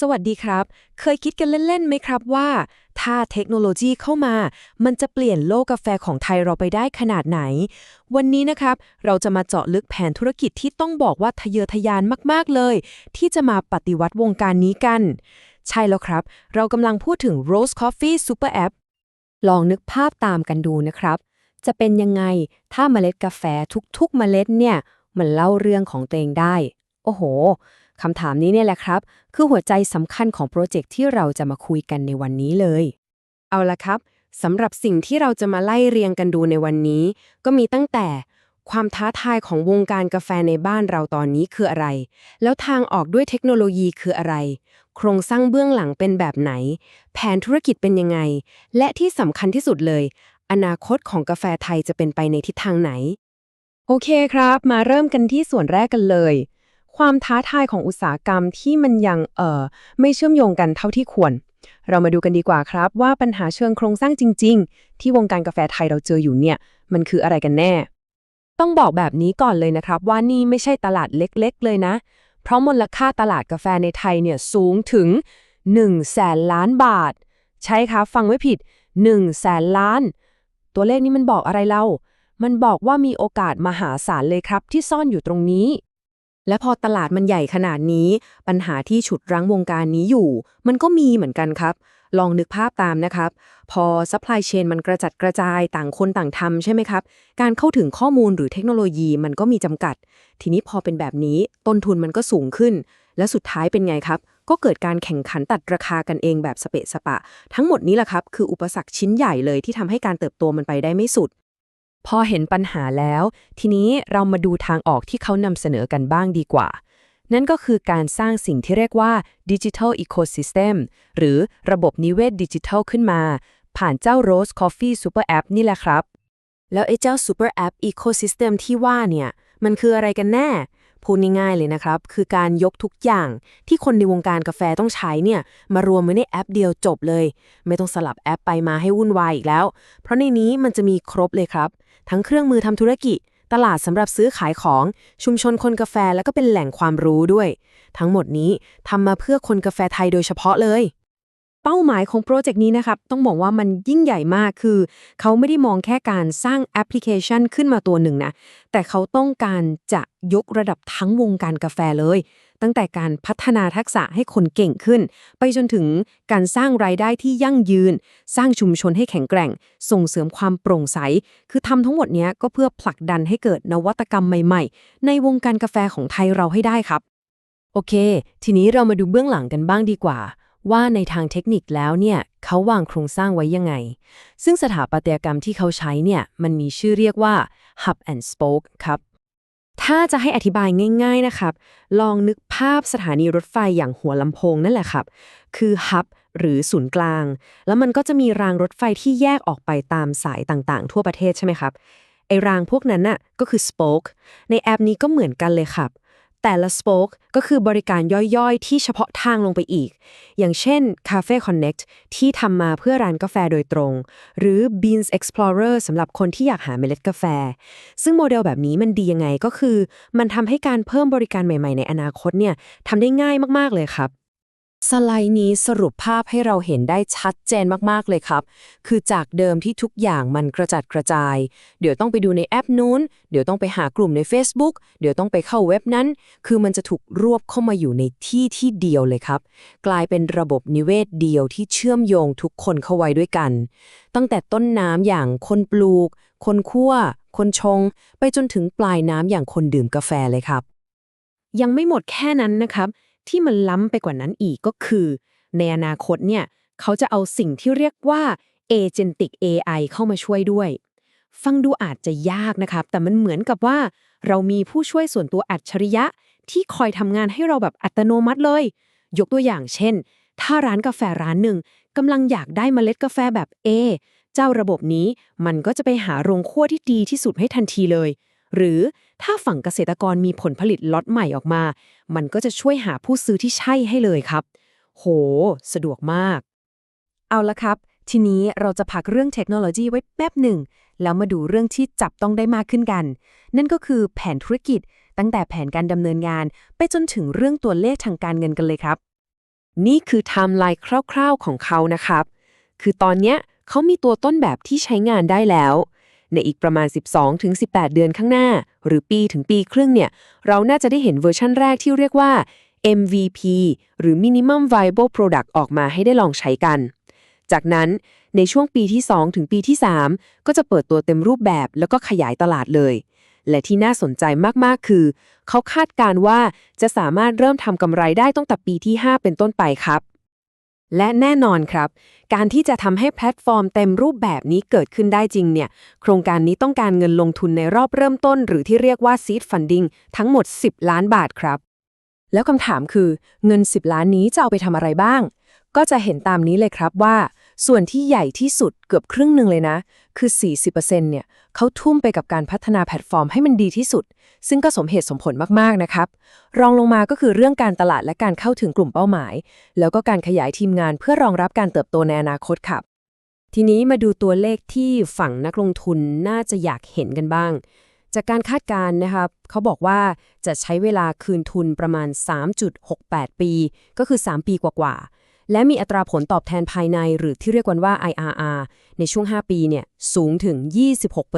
สวัสดีครับ เคยคิดกันเล่นๆไหมครับว่า ถ้าเทคโนโลยีเข้ามา มันจะเปลี่ยนโลกกาแฟของไทยเราไปได้ขนาดไหน วันนี้นะครับ เราจะมาเจาะลึกแผนธุรกิจที่ต้องบอกว่าทะเยอทะยานมากๆเลย ที่จะมาปฏิวัติวงการนี้กัน ใช่แล้วครับ เรากำลังพูดถึง Rose Coffee Super App ลองนึกภาพตามกันดูนะครับ จะเป็นยังไงถ้าเมล็ดกาแฟทุกๆ เมล็ดเนี่ยมันเล่าเรื่องของตัวเองได้ โอ้โห คำถามนี้เนี่ยแหละครับ คือหัวใจสำคัญของโปรเจกต์ที่เราจะมาคุยกันในวันนี้เลย เอาละครับสำหรับสิ่งที่เราจะมาไล่เรียงกันดูในวันนี้ ก็มีตั้งแต่ความท้าทายของวงการกาแฟในบ้านเราตอนนี้คืออะไร แล้วทางออกด้วยเทคโนโลยีคืออะไร โครงสร้างเบื้องหลังเป็นแบบไหน แผนธุรกิจเป็นยังไง และที่สำคัญที่สุดเลย อนาคตของกาแฟไทยจะเป็นไปในทิศทางไหน โอเคครับ มาเริ่มกันที่ส่วนแรกกันเลย ความท้าทายของอุตสาหกรรมที่มันยังเอ่อไม่เชื่อมโยงกันเท่าที่ควร เรามาดูกันดีกว่าครับ ว่าปัญหาเชิงโครงสร้างจริง ๆ ที่วงการกาแฟไทยเราเจออยู่เนี่ย มันคืออะไรกันแน่ ต้องบอกแบบนี้ก่อนเลยนะครับ ว่านี่ไม่ใช่ตลาดเล็กๆ เลยนะ เพราะมูลค่าตลาดกาแฟในไทยเนี่ยสูงถึง1แสนล้านบาท ใช่ครับฟังไม่ผิด1แสนล้าน ตัวเลขนี้มันบอกอะไรเล่ามันบอกว่ามีโอกาสมหาศาลเลยครับที่ซ่อนอยู่ตรงนี้ และพอตลาดมันใหญ่ขนาดนี้ ปัญหาที่ฉุดรั้งวงการนี้อยู่ มันก็มีเหมือนกันครับ ลองนึกภาพตามนะครับ พอ supply chain มันกระจัดกระจายต่างคนต่างทำใช่ไหมครับ การเข้าถึงข้อมูลหรือเทคโนโลยีมันก็มีจำกัด ทีนี้พอเป็นแบบนี้ต้นทุนมันก็สูงขึ้น และสุดท้ายเป็นไงครับ ก็เกิดการแข่งขันตัดราคากันเองแบบสเปะสปะ ทั้งหมดนี้แหละครับ คืออุปสรรคชิ้นใหญ่เลยที่ทำให้การเติบโตมันไปได้ไม่สุด พอเห็นปัญหาแล้ว ทีนี้เรามาดูทางออกที่เขานำเสนอกันบ้างดีกว่า นั่นก็คือการสร้างสิ่งที่เรียกว่าดิจิทัลอีโคซิสเต็มหรือระบบนิเวศดิจิทัลขึ้นมา ผ่านเจ้า Rose Coffee Super App นี่แหละครับ แล้วไอ้เจ้า Super App Ecosystem ที่ว่าเนี่ย มันคืออะไรกันแน่ พูดง่ายๆเลยนะครับ คือการยกทุกอย่างที่คนในวงการกาแฟต้องใช้เนี่ย มารวมไว้ในแอปเดียวจบเลย ไม่ต้องสลับแอปไปมาให้วุ่นวายอีกแล้ว เพราะในนี้มันจะมีครบเลยครับ ทั้งเครื่องมือทำธุรกิจ ตลาดสำหรับซื้อขายของชุมชนคนกาแฟแล้วก็เป็นแหล่งความรู้ด้วย ทั้งหมดนี้ทำมาเพื่อคนกาแฟไทยโดยเฉพาะเลย เป้าหมายของโปรเจกต์นี้นะครับ ต้องบอกว่ามันยิ่งใหญ่มากคือ เขาไม่ได้มองแค่การสร้างแอปพลิเคชันขึ้นมาตัวหนึ่งนะ แต่เขาต้องการจะยกระดับทั้งวงการกาแฟเลย ตั้งแต่การพัฒนาทักษะให้คนเก่งขึ้น ไปจนถึงการสร้างรายได้ที่ยั่งยืน สร้างชุมชนให้แข็งแกร่ง ส่งเสริมความโปร่งใส คือทำทั้งหมดนี้ก็เพื่อผลักดันให้เกิดนวัตกรรมใหม่ ๆ ในวงการกาแฟของไทยเราให้ได้ครับ โอเค ทีนี้เรามาดูเบื้องหลังกันบ้างดีกว่า ว่าในทางเทคนิคแล้วเนี่ยเขาวางโครงสร้างไว้ยังไง ซึ่งสถาปัตยกรรมที่เขาใช้เนี่ยมันมีชื่อเรียกว่า Hub and Spoke ครับ ถ้าจะให้อธิบายง่าย ๆนะครับ ลองนึกภาพสถานีรถไฟอย่างหัวลำโพงนั่นแหละครับ คือ Hub หรือศูนย์กลาง แล้วมันก็จะมีรางรถไฟที่แยกออกไปตามสายต่างๆ ทั่วประเทศใช่ไหมครับไอรางพวกนั้นน่ะก็คือ spoke ในแอปนี้ก็เหมือนกันเลยครับ แต่ละ spoke ก็คือบริการย่อยๆ ที่เฉพาะทางลงไปอีก อย่างเช่น Cafe Connect ที่ทำมาเพื่อร้านกาแฟโดยตรง หรือ Beans Explorer สำหรับคนที่อยากหาเมล็ดกาแฟ ซึ่งโมเดลแบบนี้มันดียังไงก็คือ มันทำให้การเพิ่มบริการใหม่ๆ ในอนาคตเนี่ยทำได้ง่ายมากๆเลยครับ สไลด์นี้สรุปภาพให้เราเห็นได้ชัดเจนมากๆเลยครับ คือจากเดิมที่ทุกอย่างมันกระจัดกระจาย เดี๋ยวต้องไปดูในแอปนู้น เดี๋ยวต้องไปหากลุ่มใน Facebook เดี๋ยวต้องไปเข้าเว็บนั้น คือมันจะถูกรวบเข้ามาอยู่ในที่ที่เดียวเลยครับ กลายเป็นระบบนิเวศเดียวที่เชื่อมโยงทุกคนเข้าไว้ด้วยกัน ตั้งแต่ต้นน้ำอย่างคนปลูก คนคั่ว คนชง ไปจนถึงปลายน้ำอย่างคนดื่มกาแฟเลยครับ ยังไม่หมดแค่นั้นนะครับ ที่มันล้ำไปกว่านั้นอีกก็คือ ในอนาคตเนี่ยเขาจะเอาสิ่งที่เรียกว่า Agentic AI เข้ามาช่วยด้วย ฟังดูอาจจะยากนะครับ แต่มันเหมือนกับว่า เรามีผู้ช่วยส่วนตัวอัจฉริยะ ที่คอยทำงานให้เราแบบอัตโนมัติเลย ยกตัวอย่างเช่น ถ้าร้านกาแฟร้านหนึ่งกำลังอยากได้เมล็ดกาแฟแบบ A เจ้าระบบนี้มันก็จะไปหาโรงคั่วที่ดีที่สุดให้ทันทีเลย หรือ ถ้าฝั่งเกษตรกรมีผลผลิตล็อตใหม่ออกมา มันก็จะช่วยหาผู้ซื้อที่ใช่ให้เลยครับ โห สะดวกมาก เอาละครับ ทีนี้เราจะพักเรื่องเทคโนโลยีไว้แป๊บหนึ่ง แล้วมาดูเรื่องที่จับต้องได้มากขึ้นกัน นั่นก็คือแผนธุรกิจ ตั้งแต่แผนการดำเนินงาน ไปจนถึงเรื่องตัวเลขทางการเงินกันเลยครับ นี่คือไทม์ไลน์คร่าว ๆของเขานะครับ คือตอนเนี้ยเขามีตัวต้นแบบที่ใช้งานได้แล้ว ในอีกประมาณ 12-18 เดือนข้างหน้า หรือปีถึงปีครึ่งเนี่ย เราน่าจะได้เห็นเวอร์ชั่นแรกที่เรียกว่า MVP หรือ Minimum Viable Product ออกมาให้ได้ลองใช้กัน จากนั้นในช่วงปีที่ 2 ถึงปีที่ 3 ก็จะเปิดตัวเต็มรูปแบบแล้วก็ขยายตลาดเลย และที่น่าสนใจมาก ๆ คือ เขาคาดการณ์ว่าจะสามารถเริ่มทำกำไรได้ตั้งแต่ปีที่ 5 เป็นต้นไปครับ และแน่นอนครับ การที่จะทำให้แพลตฟอร์มเต็มรูปแบบนี้เกิดขึ้นได้จริงเนี่ย โครงการนี้ต้องการเงินลงทุนในรอบเริ่มต้น หรือที่เรียกว่า seed funding ทั้งหมด 10 ล้านบาทครับ แล้วคำถามคือเงิน 10 ล้านนี้จะเอาไปทำอะไรบ้าง ก็จะเห็นตามนี้เลยครับว่า ส่วนที่ใหญ่ที่สุดเกือบครึ่งหนึ่งเลยนะ คือ 40%เนี่ยเขาทุ่มไปกับการพัฒนาแพลตฟอร์มให้มันดีที่สุด ซึ่งก็สมเหตุสมผลมากๆนะครับ รองลงมาก็คือเรื่องการตลาดและการเข้าถึงกลุ่มเป้าหมาย แล้วก็การขยายทีมงานเพื่อรองรับการเติบโตในอนาคตครับ ทีนี้มาดูตัวเลขที่ฝั่งนักลงทุนน่าจะอยากเห็นกันบ้าง จากการคาดการณ์นะครับเขาบอกว่าจะใช้เวลาคืนทุนประมาณ 3.68 ปี ก็คือ 3 ปีกว่าๆ และมีอัตราผลตอบแทนภายในหรือที่เรียกกันว่า IRR ในช่วง 5 ปีเนี่ยสูงถึง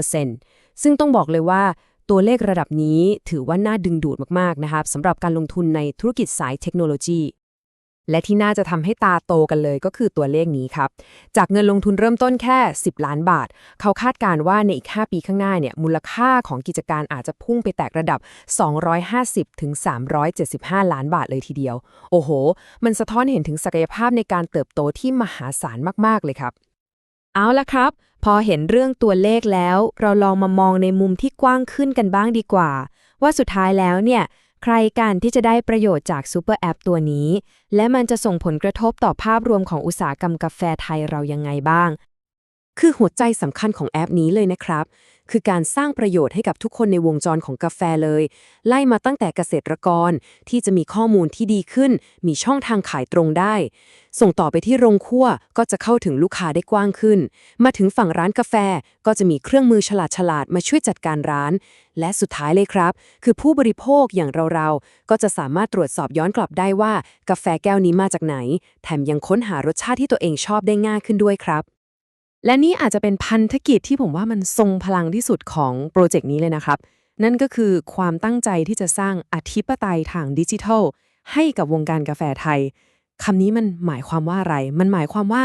26%ซึ่งต้องบอกเลยว่าตัวเลขระดับนี้ถือว่าน่าดึงดูดมาก ๆ นะครับสำหรับการลงทุนในธุรกิจสายเทคโนโลยี และที่น่าจะทำให้ตาโตกันเลยก็คือตัวเลขนี้ครับ จากเงินลงทุนเริ่มต้นแค่ 10 ล้านบาท เขาคาดการณ์ว่าในอีก 5 ปีข้างหน้าเนี่ยมูลค่าของกิจการอาจจะพุ่งไปแตะระดับ 250ถึง375 ล้านบาทเลยทีเดียว โอ้โห มันสะท้อนเห็นถึงศักยภาพในการเติบโตที่มหาศาลมาก ๆ เลยครับ เอาละครับ พอเห็นเรื่องตัวเลขแล้ว เราลองมามองในมุมที่กว้างขึ้นกันบ้างดีกว่า ว่าสุดท้ายแล้วเนี่ย ใครกันที่จะได้ประโยชน์จากซูเปอร์แอปตัวนี้ และมันจะส่งผลกระทบต่อภาพรวมของอุตสาหกรรมกาแฟไทยเรายังไงบ้าง คือหัวใจสำคัญของแอปนี้เลยนะครับ คือการสร้างประโยชน์ให้กับทุกคนในวงจรของกาแฟเลย ไล่มาตั้งแต่เกษตรกรที่จะมีข้อมูลที่ดีขึ้น มีช่องทางขายตรงได้ ส่งต่อไปที่โรงคั่วก็จะเข้าถึงลูกค้าได้กว้างขึ้น มาถึงฝั่งร้านกาแฟก็จะมีเครื่องมือฉลาดๆมาช่วยจัดการร้าน และสุดท้ายเลยครับ คือผู้บริโภคอย่างเราๆก็จะสามารถตรวจสอบย้อนกลับได้ว่า กาแฟแก้วนี้มาจากไหน แถมยังค้นหารสชาติที่ตัวเองชอบได้ง่ายขึ้นด้วยครับ และนี่อาจจะเป็นพันธกิจที่ผมว่ามันทรงพลังที่สุดของโปรเจกต์นี้เลยนะครับ นั่นก็คือความตั้งใจที่จะสร้างอธิปไตยทางดิจิทัล ให้กับวงการกาแฟไทยคำนี้มันหมายความว่าอะไร มันหมายความว่า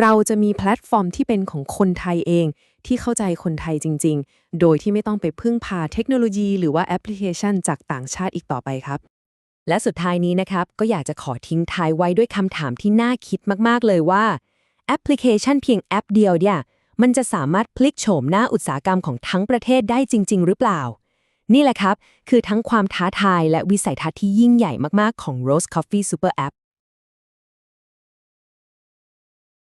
เราจะมีแพลตฟอร์มที่เป็นของคนไทยเอง ที่เข้าใจคนไทยจริง ๆ โดยที่ไม่ต้องไปพึ่งพาเทคโนโลยี หรือว่าแอปพลิเคชันจากต่างชาติอีกต่อไปครับ และสุดท้ายนี้นะครับ ก็อยากจะขอทิ้งท้ายไว้ด้วยคำถามที่น่าคิดมากๆเลยว่า แอปพลิเคชันเพียงแอปเดียวเนี่ยมันจะสามารถพลิกโฉมหน้าอุตสาหกรรมของทั้งประเทศได้จริง ๆ หรือเปล่า นี่แหละครับ คือทั้งความท้าทายและวิสัยทัศน์ที่ยิ่งใหญ่มาก ๆ ของ Rose Coffee Super App